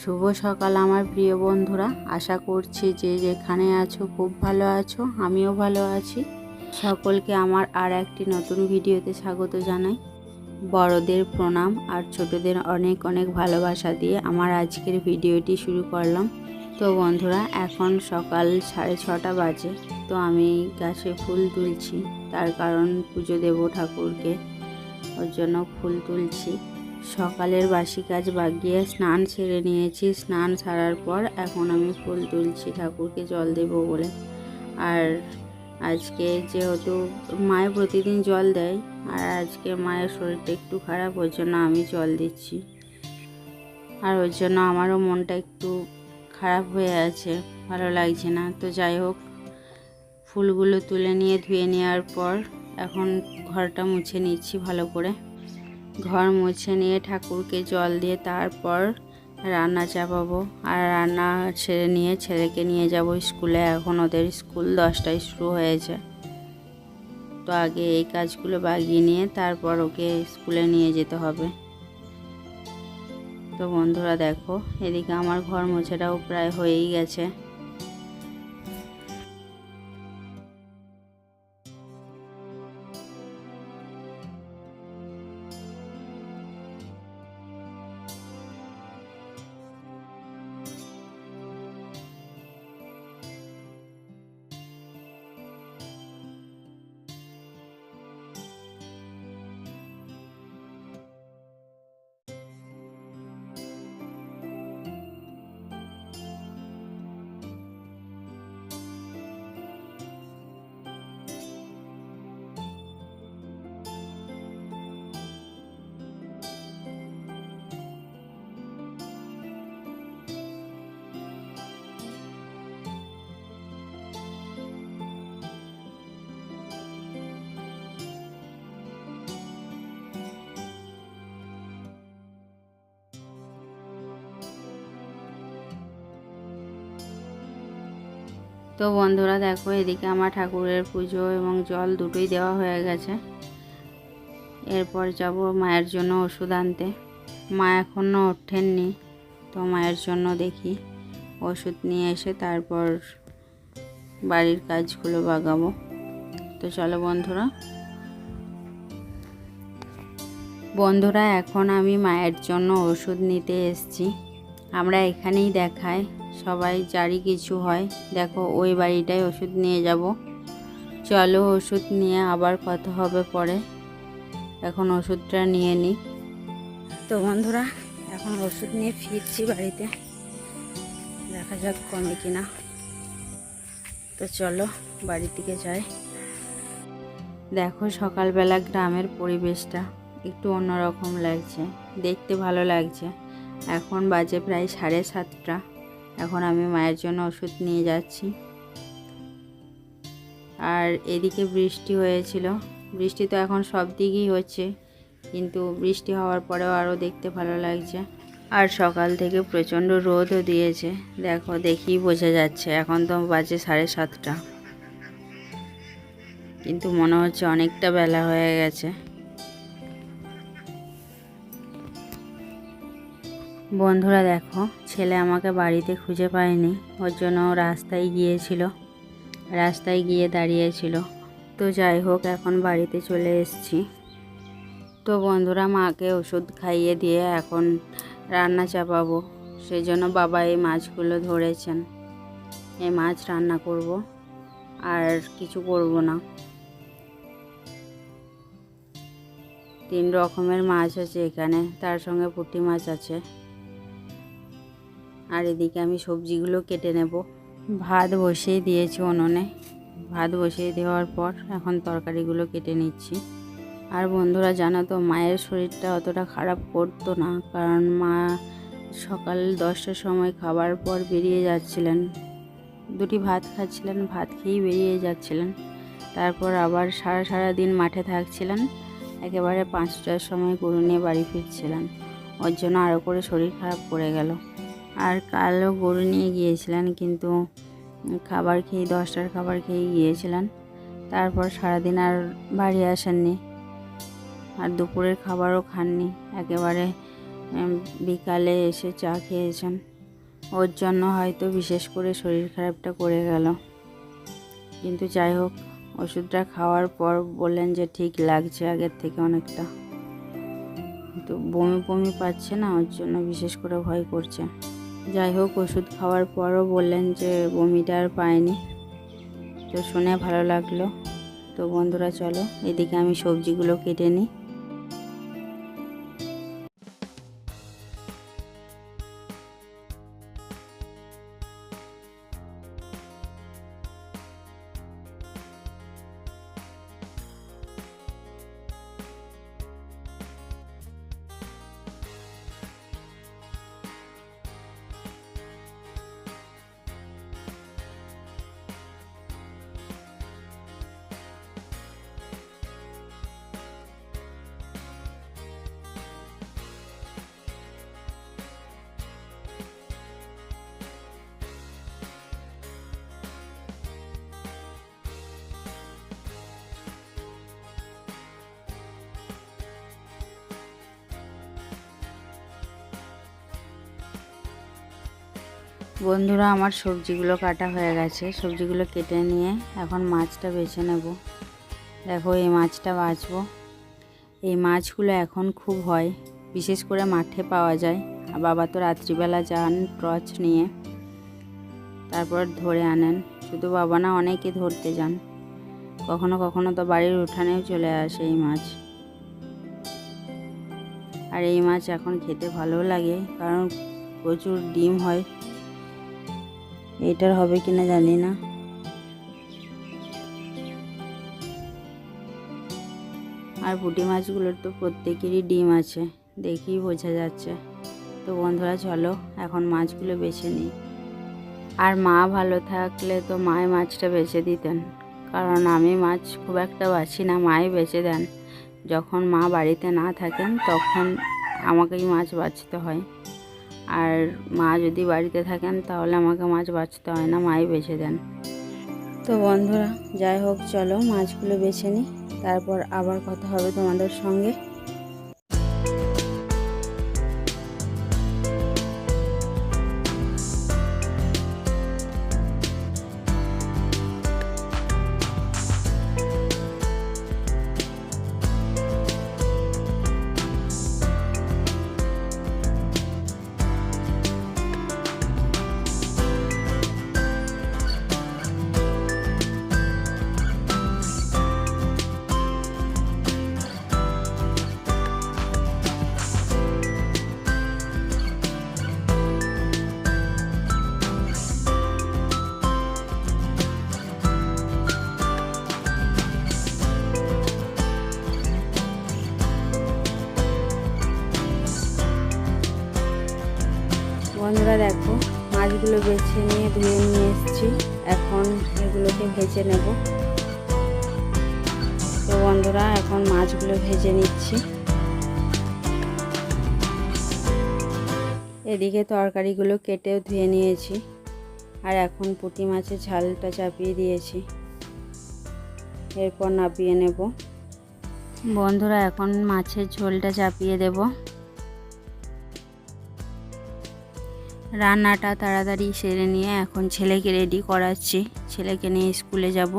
শুভ সকাল আমার প্রিয় বন্ধুরা। আশা করছি যে যেখানে আছো খুব ভালো আছো, আমিও ভালো আছি। সকলকে আমার আর একটি নতুন ভিডিওতে স্বাগত জানাই। বড়দের প্রণাম আর ছোটদের অনেক অনেক ভালোবাসা দিয়ে আমার আজকের ভিডিওটি শুরু করলাম। তো বন্ধুরা, এখন সকাল সাড়ে ছটা বাজে, তো আমি গাছে ফুল তুলছি। তার কারণ পুজো দেব ঠাকুরকে, ওর জন্য ফুল তুলছি। সকালের বাসি কাজ বাগিয়ে স্নান সেরে নিয়েছি। স্নান সারার পর এখন আমি ফুল তুলছি ঠাকুরকে জল দেব বলে। আর আজকে যেহেতু মায়ের প্রতিদিন জল দেয়, আর আজকে মায়ের শরীরটা একটু খারাপ ওর জন্য আমি জল দিচ্ছি। আর ওর জন্য আমারও মনটা একটু খারাপ হয়ে আছে, ভালো লাগছে না। তো যাই হোক, ফুলগুলো তুলে নিয়ে ধুয়ে নেওয়ার পর এখন ঘরটা মুছে নিচ্ছি ভালো করে। ঘর মুছে নিয়ে ঠাকুরকে জল দিয়ে তারপর রান্না চাপাবো। আর রান্না ছেড়ে নিয়ে ছেলেকে নিয়ে যাব স্কুলে। এখন ওদের স্কুল দশটায় শুরু হয়েছে। তো আগে এই কাজগুলো বাগিয়ে নিয়ে তারপর ওকে স্কুলে নিয়ে যেতে হবে। তো বন্ধুরা দেখো, এদিকে আমার ঘর মোছাটাও প্রায় হয়েই গেছে। তো বন্ধুরা দেখো, এদিকে আমার ঠাকুরের পুজো এবং জল দুটোই দেওয়া হয়ে গেছে। এরপর যাব মায়ের জন্য ওষুধ আনতে। মা এখনও ওঠেননি, তো মায়ের জন্য দেখি ওষুধ নিয়ে এসে তারপর বাড়ির কাজগুলো বাগাবো। তো চলো বন্ধুরা। বন্ধুরা, এখন আমি মায়ের জন্য ওষুধ নিতে এসেছি। আমরা এখানেই দেখাই সবাই যারই কিছু হয়। দেখো, ওই বাড়িটায় ওষুধ নিয়ে যাব। চলো, ওষুধ নিয়ে আবার কথা হবে পরে। এখন ওষুধটা নিয়ে নিই তো বন্ধুরা, এখন ওষুধ নিয়ে ফিরছি বাড়িতে। দেখা যাক কমে কিনা। তো চলো বাড়ি থেকে যাই। দেখো, সকালবেলা গ্রামের পরিবেশটা একটু অন্যরকম লাগছে। দেখতে ভালো লাগছে। এখন বাজে প্রায় সাড়ে সাতটা। এখন আমি মায়ের জন্য ওষুধ নিয়ে যাচ্ছি। আর এদিকে বৃষ্টি হয়েছিল। বৃষ্টি তো এখন সব দিকেই হচ্ছে, কিন্তু বৃষ্টি হওয়ার পরেও আরও দেখতে ভালো লাগছে। আর সকাল থেকে প্রচণ্ড রোদও দিয়েছে। দেখো, দেখেই বোঝা যাচ্ছে, এখন তো বাজে সাড়ে সাতটা। কিন্তু মনে হচ্ছে অনেকটা বেলা হয়ে গেছে। বন্ধুরা দেখো, ছেলে আমাকে বাড়িতে খুঁজে পায়নি, ওর জন্য রাস্তায় গিয়েছিল, রাস্তায় গিয়ে দাঁড়িয়েছিল। তো যাই হোক, এখন বাড়িতে চলে এসেছি। তো বন্ধুরা, মাকে ওষুধ খাইয়ে দিয়ে এখন রান্না চাপাবো। সেই জন্য বাবা এই মাছগুলো ধরেছেন। এই মাছ রান্না করব, আর কিছু করব না। তিন রকমের মাছ আছে এখানে, তার সঙ্গে পুঁটি মাছ আছে। আর এদিকে আমি সবজিগুলো কেটে নেব। ভাত বসিয়ে দিয়েছি উনুনে। ভাত বসিয়ে দেওয়ার পর এখন তরকারিগুলো কেটে নিচ্ছি। আর বন্ধুরা, জানো তো, মায়ের শরীরটা অতটা খারাপ করতো না, কারণ মা সকাল দশটার সময় খাবার পর বেরিয়ে যাচ্ছিলেন। দুটি ভাত খাচ্ছিলেন, ভাত খেয়েই বেরিয়ে যাচ্ছিলেন। তারপর আবার সারা সারা দিন মাঠে থাকছিলেন। একেবারে পাঁচটার সময় গরু নিয়ে বাড়ি ফিরছিলেন। ওর জন্য আরও করে শরীর খারাপ করে গেল। আর কালও গরু নিয়ে গিয়েছিলেন, কিন্তু খাবার খেয়ে, দশটার খাবার খেয়ে গিয়েছিলেন। তারপর সারাদিন আর বাড়ি আসেননি আর দুপুরের খাবারও খাননি। একেবারে বিকালে এসে চা খেয়েছেন। ওর জন্য হয়তো বিশেষ করে শরীর খারাপটা করে গেল। কিন্তু যাই হোক, ওষুধটা খাওয়ার পর বললেন যে ঠিক লাগছে আগের থেকে অনেকটা। তো বমি বমি পাচ্ছে না, ওর জন্য বিশেষ করে ভয় করছে। যাই হোক, ওষুধ খাওয়ার পরও বললেন যে বমিটা আর পায়নি। তো শুনে ভালো লাগল। তো বন্ধুরা, চলো, এদিকে আমি সবজিগুলো কেটে নিই। বন্ধুরা, আমার সবজিগুলো কাটা হয়ে গেছে। সবজিগুলো কেটে নিয়ে এখন মাছটা বেছে নেব। দেখো, এই মাছটা বাছবো এই মাছগুলো এখন খুব হয়, বিশেষ করে মাঠে পাওয়া যায়। আর বাবা তো রাত্রিবেলা যান টর্চ নিয়ে, তারপর ধরে আনেন। শুধু বাবা না, অনেকে ধরতে যান। কখনো কখনো তো বাড়ির উঠানেও চলে আসে এই মাছ। আর এই মাছ এখন খেতে ভালো লাগে, কারণ প্রচুর ডিম হয়। এটার হবে কিনা জানি না। আর পুঁটি মাছগুলোর তো প্রত্যেকেরই ডিম আছে, দেখেই বোঝা যাচ্ছে। তো বন্ধুরা, চলো এখন মাছগুলো বেছে নিই। আর মা ভালো থাকলে তো মায় মাছটা বেছে দিতেন, কারণ আমি মাছ খুব একটা বাছি না, মাই বেছে দেন। যখন মা বাড়িতে না থাকেন, তখন আমাকেই মাছ বাছতে হয়। আর মা যদি বাড়িতে থাকেন, তাহলে আমাকে মাছ বাঁচতে হয় না, মাই বেছে দেন। তো বন্ধুরা, যাই হোক, চলো মাছগুলো বেছে নিই তারপর আবার কথা হবে তোমাদের সঙ্গে। বন্ধুরা দেখো, মাছগুলো বেছে নিয়ে ধুয়ে নিয়ে এসেছি। এখন এগুলোকে ভেজে নেব। তো বন্ধুরা, এখন মাছগুলো ভেজে নিচ্ছি। এদিকে তরকারিগুলো কেটেও ধুয়ে নিয়েছি। আর এখন পুঁটি মাছের ঝালটা চাপিয়ে দিয়েছি। এরপর নাপিয়ে নেব। বন্ধুরা, এখন মাছের ঝোলটা চাপিয়ে দেবো। রান্নাটা তাড়াতাড়ি সেরে নিয়ে এখন ছেলেকে রেডি করাচ্ছি। ছেলেকে নিয়ে স্কুলে যাব।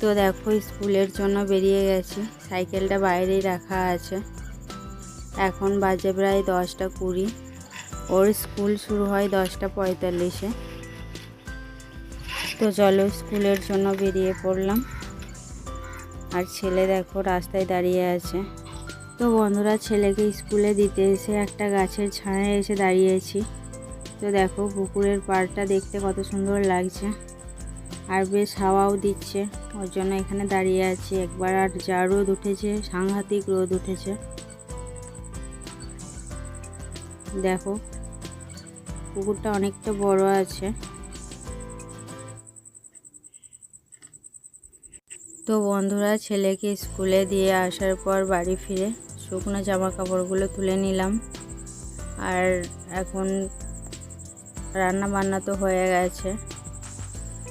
তো দেখো স্কুলের জন্য বেরিয়ে গেছি। সাইকেলটা বাইরেই রাখা আছে। এখন বাজে প্রায় দশটা কুড়ি। ওর স্কুল শুরু হয় দশটা পঁয়তাল্লিশে। তো চলো স্কুলের জন্য বেরিয়ে পড়লাম। আর ছেলে দেখো রাস্তায় দাঁড়িয়ে আছে। তো বন্ধুরা, ছেলেকে স্কুলে দিতে এসে একটা গাছের ছায়ায় এসে দাঁড়িয়েছি। তো দেখো পুকুরের পাড়টা দেখতে কত সুন্দর লাগছে। আর বেশ হাওয়াও দিচ্ছে। ওর জন্য এখানে দাঁড়িয়ে আছি। একবার আর যা রোদ উঠেছে, সাংঘাতিক রোদ উঠেছে। দেখো, পুকুরটা অনেকটা বড় আছে। তো বন্ধুরা, ছেলেকে স্কুলে দিয়ে আসার পর বাড়ি ফিরে শুকনো জামা কাপড়গুলো তুলে নিলাম। আর এখন রান্না বান্না তো হয়ে গেছে।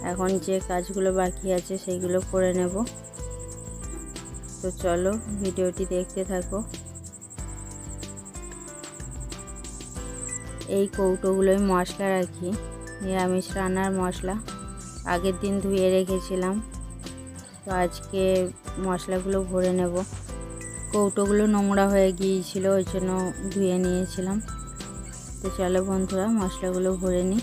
এখন যে কাজগুলো বাকি আছে সেইগুলো করে নেব। তো চলো ভিডিওটি দেখতে থাকো। এই কৌটোগুলোয় মশলা রাখি, নিরামিষ রান্নার মশলা। আগের দিন ধুয়ে রেখেছিলাম। তো আজকে মশলাগুলো ভরে নেব। কৌটোগুলো নোংরা হয়ে গিয়েছিল, ওই জন্য ধুয়ে নিয়েছিলাম। তো চলো বন্ধুরা মশলাগুলো ভরে নিই।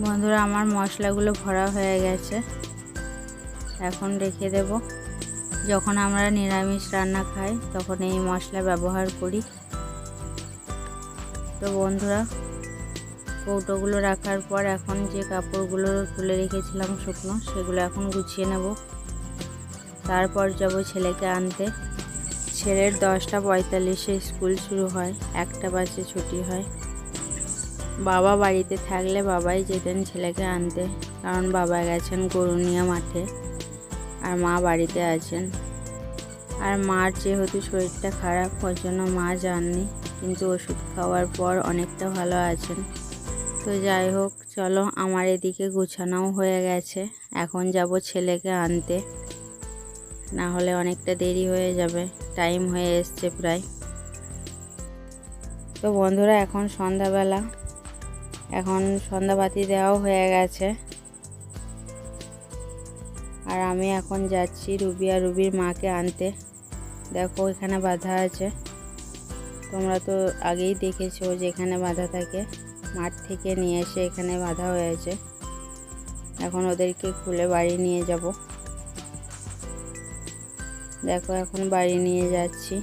বন্ধুরা, আমার মশলাগুলো ভরা হয়ে গেছে। এখন রেখে দেব। যখন আমরা নিরামিষ রান্না খাই, তখন এই মশলা ব্যবহার করি। তো বন্ধুরা, কৌটোগুলো রাখার পর এখন যে কাপড়গুলো তুলে রেখেছিলাম শুকনো, সেগুলো এখন গুছিয়ে নেব। তারপর যাব ছেলেকে আনতে। ছেলের দশটা পঁয়তাল্লিশে স্কুল শুরু হয়, একটা বাজে ছুটি হয়। বাবা বাড়িতে থাকলে বাবাই যেতেন ছেলেকে আনতে, কারণ বাবা গেছেন গরুনিয়া মাঠে আর মা বাড়িতে আছেন। আর মার যেহেতু শরীরটা খারাপ ওর জন্য মা যাননি, কিন্তু ওষুধ খাওয়ার পর অনেকটা ভালো আছেন। তো যাই হোক, চলো আমার এদিকে গুছানোও হয়ে গেছে। এখন যাব ছেলেকে আনতে। না হলে অনেকটা দেরি হয়ে যাবে, টাইম হয়ে এসছে প্রায়। তো বন্ধুরা, এখন সন্ধ্যাবেলা। এখন সন্ধ্যাবাতি দেওয়াও হয়ে গেছে। আর আমি এখন যাচ্ছি রুবি আর রুবির মাকে আনতে। দেখো এখানে বাধা আছে। তোমরা তো আগেই দেখেছ যে এখানে বাধা থাকে। মাঠ থেকে নিয়ে এসে এখানে বাধা হয়েছে। এখন ওদেরকে খুলে বাড়ি নিয়ে যাব। দেখো এখন বাড়ি নিয়ে যাচ্ছি।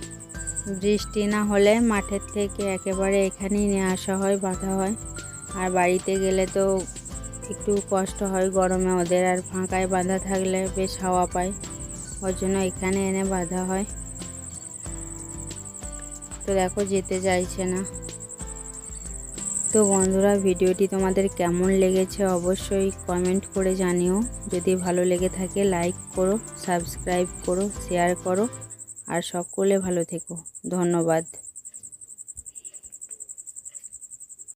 বৃষ্টি না হলে মাঠের থেকে একেবারে এখানেই নিয়ে আসা হয়, বাধা হয়। আর বাড়িতে গেলে তো একটু কষ্ট হয় গরমে, ওদের আর ফাঁকায় বাঁধা থাকলে বেশ হাওয়া পায়, ওর জন্য এখানে এনে বাঁধা হয়। তো দেখো, যেতে চাইছে না। তো বন্ধুরা, ভিডিওটি তোমাদের কেমন লেগেছে অবশ্যই কমেন্ট করে জানিও। যদি ভালো লেগে থাকে, লাইক করো, সাবস্ক্রাইব করো, শেয়ার করো, আর সকলে ভালো থেকো। ধন্যবাদ।